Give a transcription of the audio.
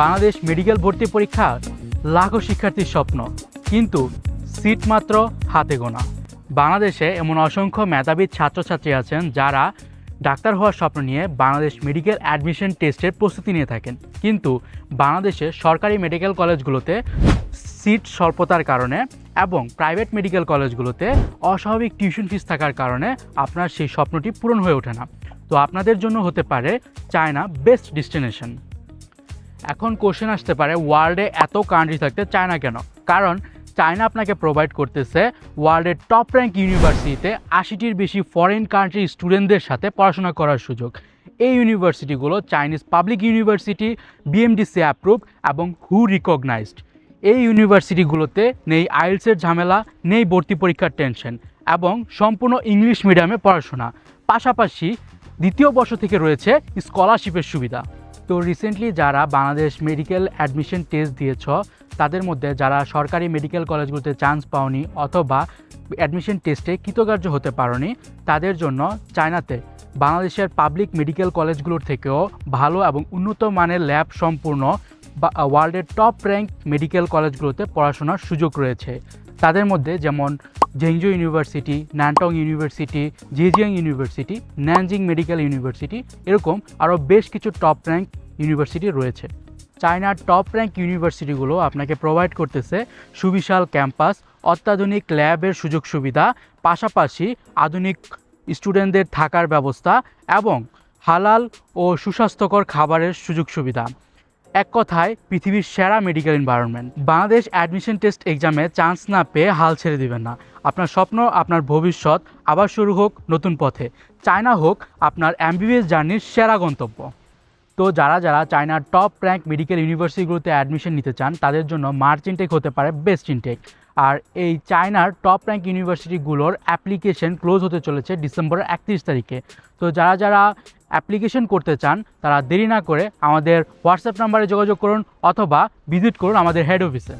Bangladesh medical ভর্তি পরীক্ষা লাখো শিক্ষার্থীর স্বপ্ন। কিন্তু সিট মাত্র হাতে গোনা। বাংলাদেশে এমন অসংখ্য মেধাবী ছাত্রছাত্রী আছেন যারা ডাক্তার হওয়ার স্বপ্ন নিয়ে বাংলাদেশ মেডিকেল অ্যাডমিশন টেস্টের প্রস্তুতি নিয়ে থাকেন। কিন্তু বাংলাদেশে সরকারি মেডিকেল কলেজগুলোতে সিট স্বল্পতার কারণে এবং প্রাইভেট মেডিকেল কলেজগুলোতে অস্বাভাবিক টিউশন ফিস থাকার কারণে আপনার সেই স্বপ্নটি পূরণ হয়ে ওঠে না। তো আপনাদের জন্য হতে পারে চায়না বেস্ট ডেস্টিনেশন। এখন কোশ্চেন আসতে পারে ওয়ার্ল্ডে এত কান্ট্রি থাকতে চায়না কেন? কারণ চায়না আপনাকে প্রোভাইড করতেছে ওয়ার্ল্ডের টপ র্যাঙ্ক ইউনিভার্সিটিতে আশিটির বেশি ফরেন কান্ট্রির স্টুডেন্টদের সাথে পড়াশোনা করার সুযোগ। এই ইউনিভার্সিটিগুলো Chinese public university BMDC approve এবং হু রিকগনাইজড এই ইউনিভার্সিটিগুলোতে নেই আইএলসের ঝামেলা, নেই ভর্তি পরীক্ষার টেনশন এবং সম্পূর্ণ ইংলিশ মিডিয়ামে পড়াশোনা। পাশাপাশি দ্বিতীয় বর্ষ থেকে রয়েছে স্কলারশিপের সুবিধা। তো রিসেন্টলি যারা বাংলাদেশ মেডিকেল অ্যাডমিশন টেস্ট দিয়েছ, তাদের মধ্যে যারা সরকারি মেডিকেল কলেজগুলোতে চান্স পাওনি অথবা অ্যাডমিশন টেস্টে কৃতকার্য হতে পারোনি, তাদের জন্য চায়নাতে বাংলাদেশের পাবলিক মেডিকেল কলেজগুলোর থেকেও ভালো এবং উন্নত মানের ল্যাব সম্পূর্ণ বা ওয়ার্ল্ডের টপ র্যাঙ্ক মেডিকেল কলেজগুলোতে পড়াশোনার সুযোগ রয়েছে। তাদের মধ্যে যেমন Zhengzhou university Nantong university Zhejiang university Nanjing medical university এরকম আরও বেশ কিছু টপ র্যাঙ্ক ইউনিভার্সিটি রয়েছে। চায়নার টপ র্যাঙ্ক ইউনিভার্সিটিগুলো আপনাকে প্রোভাইড করতেছে সুবিশাল ক্যাম্পাস, অত্যাধুনিক ল্যাবের সুযোগ সুবিধা, পাশাপাশি আধুনিক স্টুডেন্টদের থাকার ব্যবস্থা এবং হালাল ও সুস্বাস্থ্যকর খাবারের সুযোগ সুবিধা। এক কথায়, পৃথিবীর সেরা medical environment Bangladesh admission test এক্সামে চান্স না পেয়ে হাল ছেড়ে দিবেন না। আপনার স্বপ্ন, আপনার ভবিষ্যৎ আবার শুরু হোক নতুন পথে। চায়না হোক আপনার এমবিবিএস জার্নির সেরা গন্তব্য। তো যারা যারা চায়নার টপ র্যাঙ্ক মেডিকেল ইউনিভার্সিটিগুলোতে অ্যাডমিশন নিতে চান, তাদের জন্য মার্চ ইনটেক হতে পারে বেস্ট ইনটেক আর এই চায়নার টপ র্যাঙ্ক ইউনিভার্সিটিগুলোর অ্যাপ্লিকেশন ক্লোজ হতে চলেছে ডিসেম্বরের একত্রিশ তারিখে। তো যারা যারা অ্যাপ্লিকেশন করতে চান, তারা দেরি না করে আমাদের হোয়াটসঅ্যাপ নাম্বারে যোগাযোগ করুন অথবা ভিজিট করুন আমাদের হেড অফিসে